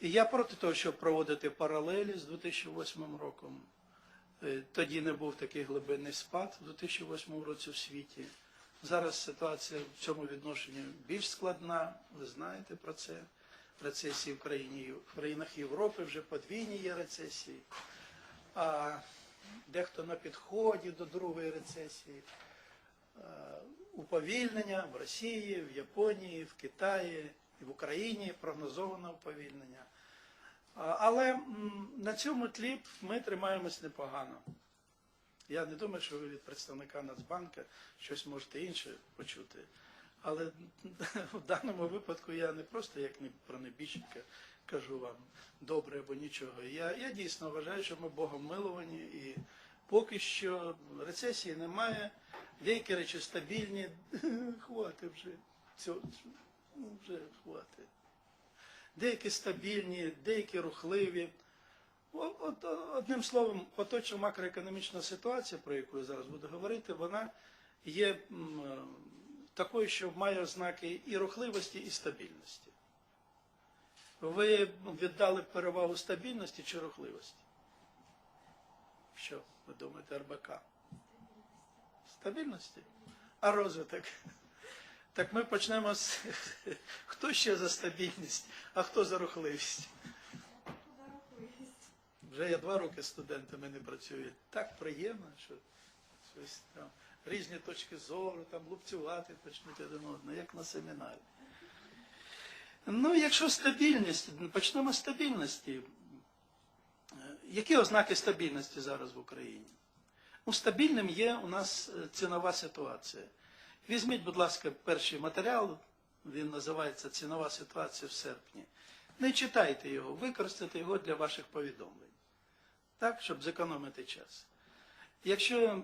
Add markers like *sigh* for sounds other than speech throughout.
І я проти того, щоб проводити паралелі з 2008 роком. Е, Тоді не був такий глибинний спад у 2008 році в світі. Зараз ситуація в цьому відношенні більш складна. Ви знаєте про це. Рецесії в країні в країнах Європи вже подвійні є рецесії. А дехто на підході до другої рецесії. Е, Уповільнення в Росії, в Японії, в Китаї і в Україні прогнозовано уповільнення. Але на цьому тлі ми тримаємось непогано. Я не думаю, що ви від представника Нацбанка щось можете інше почути. Але в даному випадку я не просто як про небіжчика кажу вам добре або нічого. Я, я дійсно вважаю, що ми Богом миловані і поки що рецесії немає, деякі речі стабільні. *laughs* Хвати вже. Цього, ну, вже хвати. Деякі стабільні, деякі рухливі. От, одним словом, поточна макроекономічна ситуація, про яку я зараз буду говорити, вона є е, такою, що має ознаки і рухливості, і стабільності. Ви віддали перевагу стабільності чи рухливості? Що ви думаєте, РБК? Стабільності? А розвиток? Так ми почнемо з *laughs* хто ще за стабільність, а хто за рухливість? Вже я два роки студентами не працюю. Так приємно, що щось там різні точки зору, там лупцювати почнуть один одного, як на семінарі. Ну, якщо стабільність, почнемо з стабільності. Е, Які ознаки стабільності зараз в Україні? Ну, стабільним є у нас е, цінова ситуація. Візьміть, будь ласка, перший матеріал, він називається Цінова ситуація в серпні. Не читайте його, використайте його для ваших повідомлень, так, щоб зекономити час. Якщо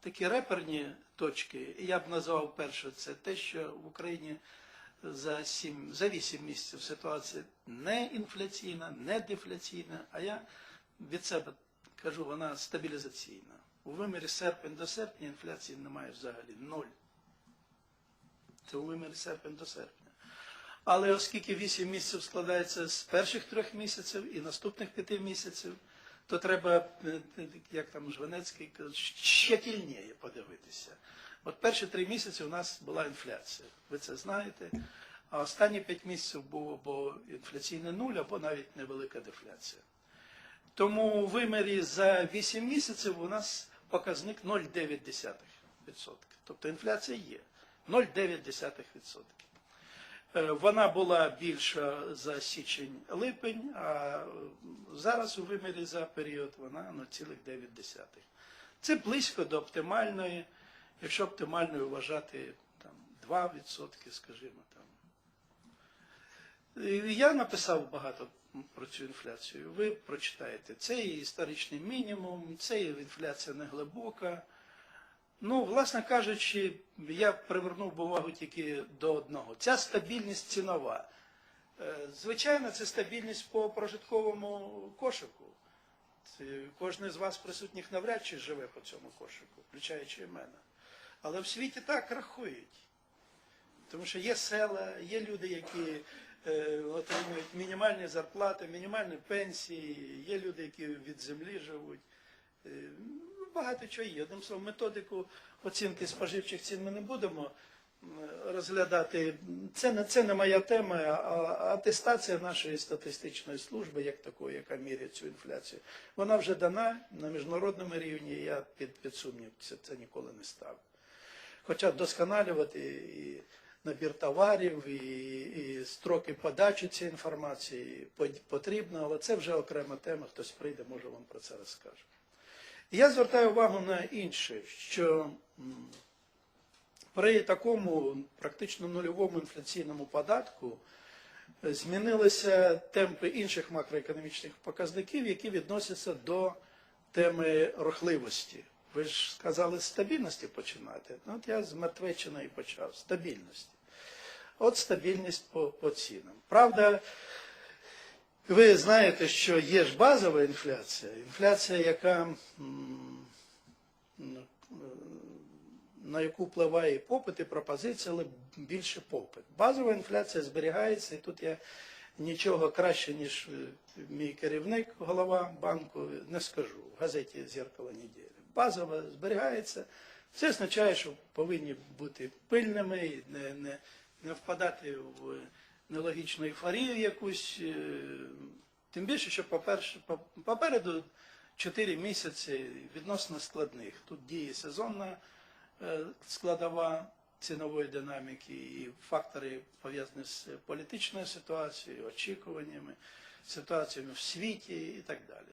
такі реперні точки, я б назвав перше, це те, що в Україні за 7, за 8 місяців ситуація не інфляційна, не дефляційна, а я від себе кажу, вона стабілізаційна. У вимірі серпень до серпня інфляції немає взагалі ноль. Це у вимірі серпень до серпня. Але оскільки 8 місяців складається з перших трьох місяців і наступних п'яти місяців, то треба, е, як там Жванецький каже, щательніше подивитися. От перші три місяці у нас була інфляція. Ви це знаєте. А останні п'ять місяців був або інфляційний нуль, або навіть невелика дефляція. Тому у вимірі за 8 місяців у нас показник 0,9%. Тобто інфляція є 0,9%. Е, Вона була більша за січень-липень, а зараз у вимірі за період вона 0,9%. Це близько до оптимальної, якщо оптимальною вважати там, 2%, скажімо там. Я написав багато про цю інфляцію. Ви прочитаєте. Це і історичний мінімум, це і інфляція неглибока. Ну, власне кажучи, я привернув увагу тільки до одного. Ця стабільність цінова. Е, Звичайно, це стабільність по прожитковому кошику. Кожен з вас присутніх навряд чи живе по цьому кошику, включаючи і мене. Але в світі так рахують. Тому що є села, є люди, які отримують мінімальні зарплати, мінімальні пенсії, є люди, які від землі живуть. Е, ну, багато чого є. Одним словом, методику оцінки споживчих цін ми не будемо розглядати. Це не, це не моя тема, а атестація нашої статистичної служби, як такої, яка міряє цю інфляцію, вона вже дана на міжнародному рівні. Я під, під сумнів це, це ніколи не ставив. Хоча вдосконалювати і набір товарів, і, і строки подачі цієї інформації по- потрібно, але це вже окрема тема. Хтось прийде, може вам про це розкаже. Я звертаю увагу на інше, що при такому практично нульовому інфляційному податку е, змінилися темпи інших макроекономічних показників, які відносяться до теми рухливості. Ви ж сказали стабільності починати. Ну, от я з Мертвеччини і почав. Стабільності. От стабільність по, по цінам. Правда, ви знаєте, що є ж базова інфляція, інфляція, яка на яку впливає попит, і пропозиція, але більше попит. Базова інфляція зберігається, і тут я нічого краще, ніж е, мій керівник, голова банку, не скажу. В газеті Зеркало неділі. Базово зберігається. Це означає, що повинні бути пильними, не, не, не впадати в нелогічну ейфорію якусь. е, Тим більше, що попереду 4 місяці відносно складних. Тут діє сезонна е, складова цінової динаміки і фактори пов'язані з політичною ситуацією, очікуваннями, ситуаціями в світі і так далі.